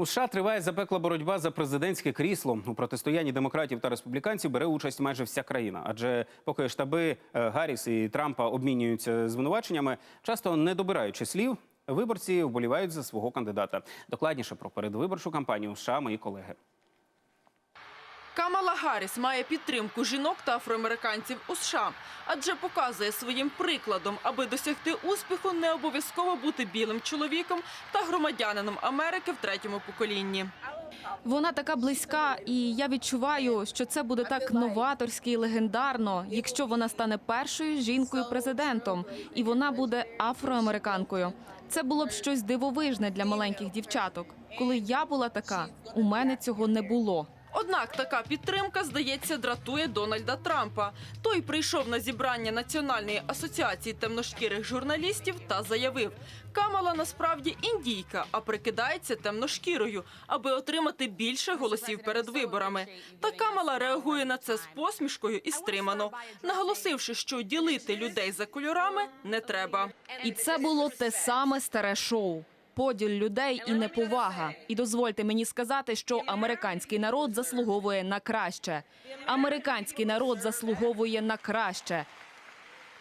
У США триває запекла боротьба за президентське крісло. У протистоянні демократів та республіканців бере участь майже вся країна. Адже поки штаби е, Гарріс і Трампа обмінюються звинуваченнями, часто не добираючи слів, виборці вболівають за свого кандидата. Докладніше про передвиборчу кампанію США мої колеги. Камала Гарріс має підтримку жінок та афроамериканців у США, адже показує своїм прикладом, аби досягти успіху, не обов'язково бути білим чоловіком та громадянином Америки в третьому поколінні. Вона така близька, і я відчуваю, що це буде так новаторськи і легендарно, якщо вона стане першою жінкою президентом, і вона буде афроамериканкою. Це було б щось дивовижне для маленьких дівчаток. Коли я була така, у мене цього не було. Однак така підтримка, здається, дратує Дональда Трампа. Той прийшов на зібрання Національної асоціації темношкірих журналістів та заявив, Камала насправді індійка, а прикидається темношкірою, аби отримати більше голосів перед виборами. Та Камала реагує на це з посмішкою і стримано, наголосивши, що ділити людей за кольорами не треба. І це було те саме старе шоу. Поділ людей і неповага. І дозвольте мені сказати, що американський народ заслуговує на краще. Американський народ заслуговує на краще.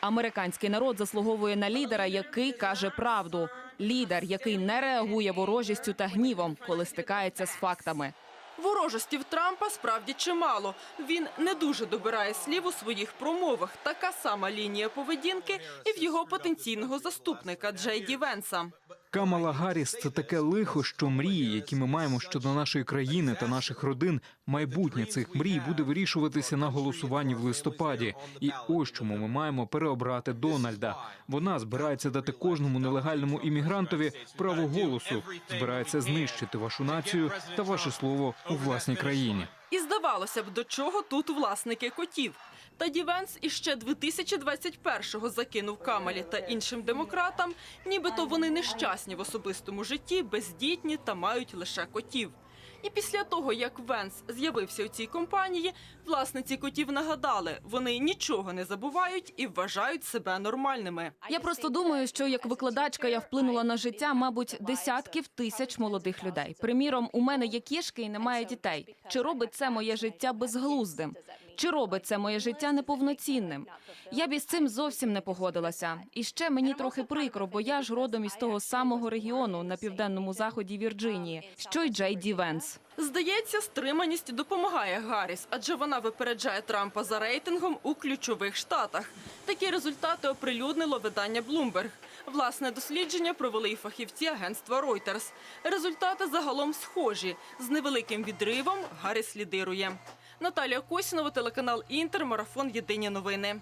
Американський народ заслуговує на лідера, який каже правду. Лідер, який не реагує ворожістю та гнівом, коли стикається з фактами. Ворожості в Трампа справді чимало. Він не дуже добирає слів у своїх промовах. Така сама лінія поведінки і в його потенційного заступника Джей Ді Венса. Камала Гарріс – це таке лихо, що мрії, які ми маємо щодо нашої країни та наших родин, майбутнє цих мрій буде вирішуватися на голосуванні в листопаді. І ось чому ми маємо переобрати Дональда. Вона збирається дати кожному нелегальному іммігрантові право голосу, збирається знищити вашу націю та ваше слово у власній країні. І здавалося б, до чого тут власники котів. Та Дівенс іще 2021-го закинув Камалі та іншим демократам, нібито вони нещасні в особистому житті, бездітні та мають лише котів. І після того, як Венс з'явився у цій компанії, власниці котів нагадали, вони нічого не забувають і вважають себе нормальними. Я просто думаю, що як викладачка я вплинула на життя, мабуть, десятків тисяч молодих людей. Приміром, у мене є кішки і немає дітей. Чи робить це моє життя безглуздим? Чи робить це моє життя неповноцінним? Я б із цим зовсім не погодилася. І ще мені трохи прикро, бо я ж родом із того самого регіону на південному заході Вірджинії, що й Джей Ді Венс. Здається, стриманість допомагає Гарріс, адже вона випереджає Трампа за рейтингом у ключових штатах. Такі результати оприлюднило видання Bloomberg. Власне дослідження провели і фахівці агентства Reuters. Результати загалом схожі. З невеликим відривом Гарріс лідирує. Наталія Косінова, телеканал Інтер, марафон Єдині новини.